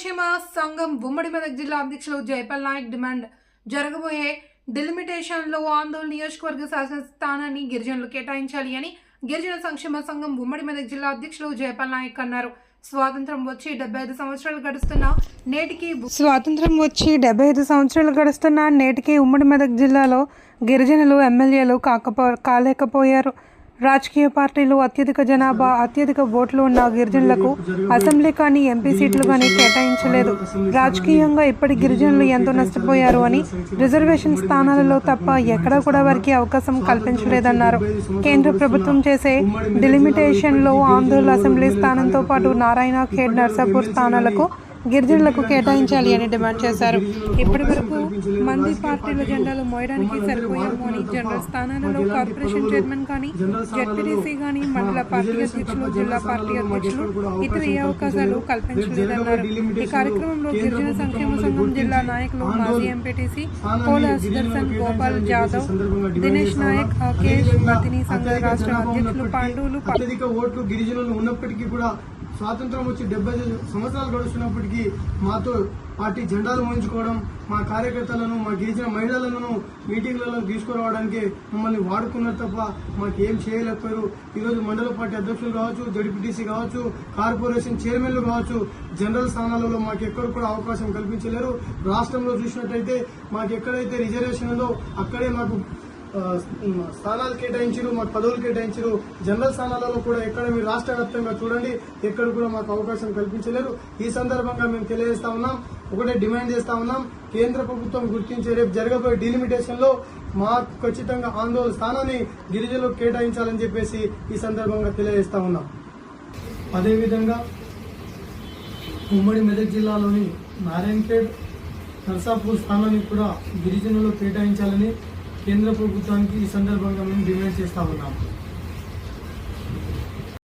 సంక్షేమ సంఘం ఉమ్మడి మెదక్ జిల్లా అధ్యక్షులు జైపాల్ నాయక్ డిమాండ్ జరగబోయే డిలిమిటేషన్లో ఆందోళన నియోజకవర్గ శాసన స్థానాన్ని గిరిజనులు కేటాయించాలి అని గిరిజన సంక్షేమ సంఘం ఉమ్మడి మెదక్ జిల్లా అధ్యక్షులు జైపాల్ నాయక్ అన్నారు. స్వాతంత్రం వచ్చి డెబ్బై ఐదు సంవత్సరాలు గడుస్తున్న నేటికి స్వాతంత్రం వచ్చి డెబ్బై ఐదు సంవత్సరాలు గడుస్తున్న నేటికి ఉమ్మడి మెదక్ జిల్లాలో గిరిజనులు ఎమ్మెల్యేలు కాకపో కాలేకపోయారు. రాజకీయ పార్టీలు అత్యధిక జనాభా అత్యధిక ఓట్లు ఉన్న గిరిజనులకు అసెంబ్లీ కానీ ఎంపీ సీట్లు కానీ కేటాయించలేదు. రాజకీయంగా ఇప్పటి గిరిజనులు ఎంతో నష్టపోయారు అని రిజర్వేషన్ స్థానాలలో తప్ప ఎక్కడా కూడా వారికి అవకాశం కల్పించలేదన్నారు. కేంద్ర ప్రభుత్వం చేసే డిలిమిటేషన్లో ఆంధ్రుల అసెంబ్లీ స్థానంతో పాటు నారాయణ ఖేడ్ నర్సాపూర్ స్థానాలకు గిరిజనులకు కేటాయించాలి అని డిమాండ్ చేశారు. ఇప్పటి వరకు మంది పార్టీల జెండాలు మోయడానికి సరిపోయాము అని జనరల్ స్థానాలలో కార్పొరేషన్ చైర్మన్ కానీ జెడ్పీటీసీ కానీ మండల పార్టీ అధ్యక్షులు జిల్లా పార్టీ అధ్యక్షులు ఇతర ఏ అవకాశాలు కల్పించలేదన్నారు. ఈ కార్యక్రమంలో గిరిజన సంక్షేమ సంఘం జిల్లా నాయకులు మాజీ ఎంపీటీసీ పోల సుదర్శన్ గోపాల్ జాదవ్ దినేష్ నాయక్ అకేష్ బతిని సంఘ రాష్ట్ర అధ్యక్షులు పాండవులు అత్యధిక ఓట్లు గిరిజనులు ఉన్నప్పటికీ కూడా స్వాతంత్రం వచ్చి డెబ్బై సంవత్సరాలు గడుస్తున్నప్పటికీ మాతో పార్టీ జెండాలు మోయించుకోవడం మా కార్యకర్తలను మా గిరిజన మహిళలను మీటింగ్లలో తీసుకురావడానికి మమ్మల్ని వాడుకున్నారు తప్ప మాకు ఏం చేయలేకపోయారు. ఈరోజు మండల పార్టీ అధ్యక్షులు కావచ్చు జడ్పీటీసీ కావచ్చు కార్పొరేషన్ చైర్మన్లు కావచ్చు జనరల్ స్థానాలలో మాకు ఎక్కడ కూడా అవకాశం కల్పించలేరు. రాష్ట్రంలో చూసినట్టయితే మాకు ఎక్కడైతే రిజర్వేషన్ ఉందో అక్కడే మాకు స్థానాలు కేటాయించారు మాకు పదవులు కేటాయించారు జనరల్ స్థానాలలో కూడా ఎక్కడ మీరు రాష్ట్ర వ్యాప్తంగా చూడండి ఎక్కడ కూడా మాకు అవకాశం కల్పించలేరు. ఈ సందర్భంగా మేము తెలియజేస్తా ఉన్నాం ఒకటే డిమాండ్ చేస్తా ఉన్నాం కేంద్ర ప్రభుత్వం గుర్తించే రేపు జరగబోయే డిలిమిటేషన్లో మాకు ఖచ్చితంగా ఆందోళన స్థానాన్ని గిరిజనులకు కేటాయించాలని చెప్పేసి ఈ సందర్భంగా తెలియజేస్తా ఉన్నాం. అదేవిధంగా ఉమ్మడి మెదక్ జిల్లాలోని నారాయణపేట్ నర్సాపూర్ స్థానాన్ని కూడా గిరిజనులు కేటాయించాలని కేంద్ర ప్రభుత్వానికి ఈ సందర్భంగా మేము డిమాండ్ చేస్తా ఉన్నాం.